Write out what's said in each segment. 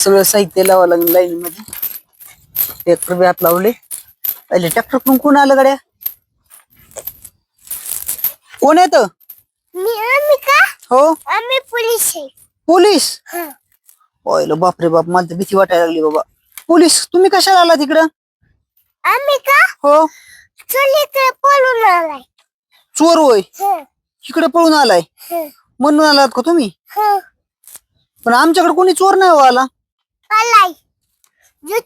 सगळं साहित्य लावावं लागेल लाईन मध्ये ट्रॅक्टर बी हात लावले. पहिले ट्रॅक्टर पण कोण आलं गाड्या? कोण येत मी का? हो. आम्ही पोलीस आहे. पोलीस? हं. ओयलो बापरे बाप मला तर भीती वाटायला लागली बाबा. पोलीस तुम्ही कशाला आला तिकडं? आम्ही का? हो. चुलीकडे पळून आलाय. चोर होय. हं, इकडे पळून आलाय. हं, म्हणून आलात का तुम्ही? हं. पण आमच्याकडे कोणी चोर नाही हो आला.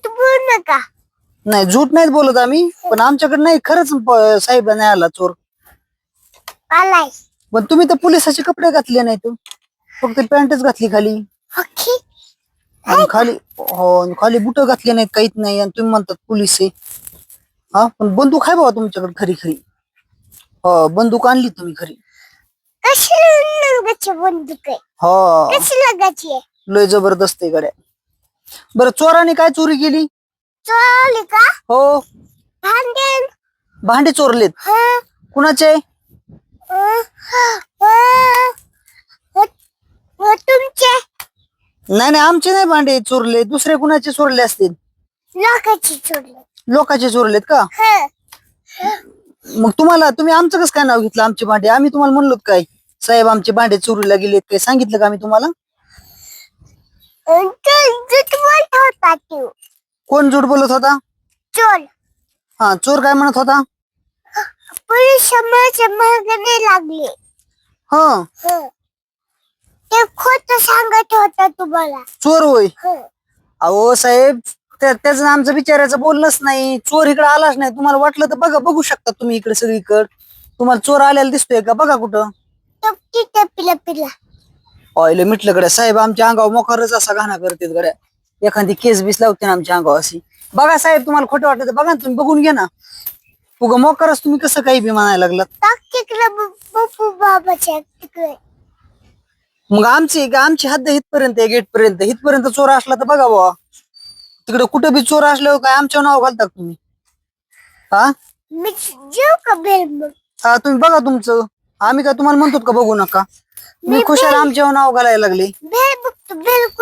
बोल नका. नाही झूट नाहीत बोलत आम्ही पण आमच्याकडे नाही खरंच प- साहेब नाही आला चोर. पण तुम्ही तर पोलिसाचे कपडे घातले नाहीत फक्त पॅन्टच घातली खाली. ओके. आणि खाली हो आणि खाली बुट घातले नाहीत काहीच नाही आणि तुम्ही म्हणतात पोलीस आहे हा पण बंदूक आहे बाबा तुमच्याकडे खरी खरी. हो बंदूक आणली तुम्ही खरी. कशी लगाची बंदूक आहे? हो. कशी लगाची आहे? लय जबरदस्त आहे गड्या. बरं चोराने काय चोरी केली? चोरली का? हो. भांडेन भांडे चोरलेत. हं, कुणाचे? व तुमचे? नाही नाही आमचे नाही भांडे चोरले दुसरे कुणाचे चोरले असतील? लोकांची चोरली. लोकांचे चोरलेत का? हं. मग तुम्हाला तुम्ही आमचं कसं काय नाव घेतलं आमचे भांडे? आम्ही तुम्हाला म्हणलो काय? साहेब आमचे भांडे चोरीला गेलेत काय सांगितलं का आम्ही तुम्हाला? तो कोण जोड बोलत होता? चोर. हा चोर काय म्हणत होता? पोलीस समाजाच्या मागणे लागले. हा. हं. ते खोट सांगत होता तुम्हाला. चोर होय. हं. अहो साहेब त्या- त्याचं आमचं बिचारायचं बोलणंच नाही. चोर इकडे आलाच नाही. तुम्हाला वाटलं तर बघा बघू शकता तुम्ही इकडे सगळीकडे. तुम्हाला चोर आलेला दिसतोय का? बघा कुठं. तो तिथे पिला पिला. ऑइल मिटलं गड्या. साहेब आमच्या अंगावर मोकारच असा घाणा करतात गड्या. एखादी केस बीस लावते ना आमच्या अंगावर अशी बघा साहेब तुम्हाला खोटं वाटत बघा ना तुम्ही बघून घ्या ना. उगा मोकारच तुम्ही कसं काही बी म्हणायला लागलात. टाक तिकडे बप्पू बाबाच्या तिकडे. मग आमची आमची हद्द हितपर्यंत आहे गेट पर्यंत हितपर्यंत चोर असला तर बघा बाबा तिकडे कुठं बी चोर असल्यावर काय आमच्यावर नाव घालतात तुम्ही? हा? मी जेव का बेल मग? हा तुम्ही बघा तुमचं. आम्ही काय तुम्हाला म्हणतो का बघू नका? मी खुशाल आमच्यावर नाव घालायला लागले बघतो बेल कुठे पळून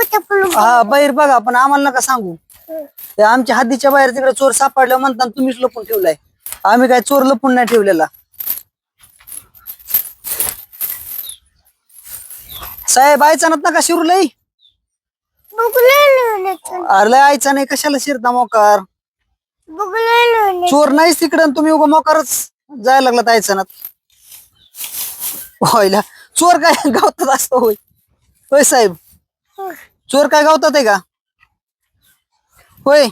हा बाहेर बघा पण आम्हाला नका सांगू. ते आमच्या हद्दीच्या बाहेर तिकडे चोर सापडलं म्हणतात तुम्हीच लपून ठेवलाय. आम्ही काय चोर लपून नाही ठेवलेला. साहेब आयचा नका शिरू लई. बघलो अरे लय आयचा नाही कशाला शिरता मोकार? चोर नाहीच तिकडं तुम्ही उगा मोकारच जायला लागला आयचा ना होयला चोर काय गावतात असतो होय. होय साहेब. चोर काय गावतात आहे का? होय.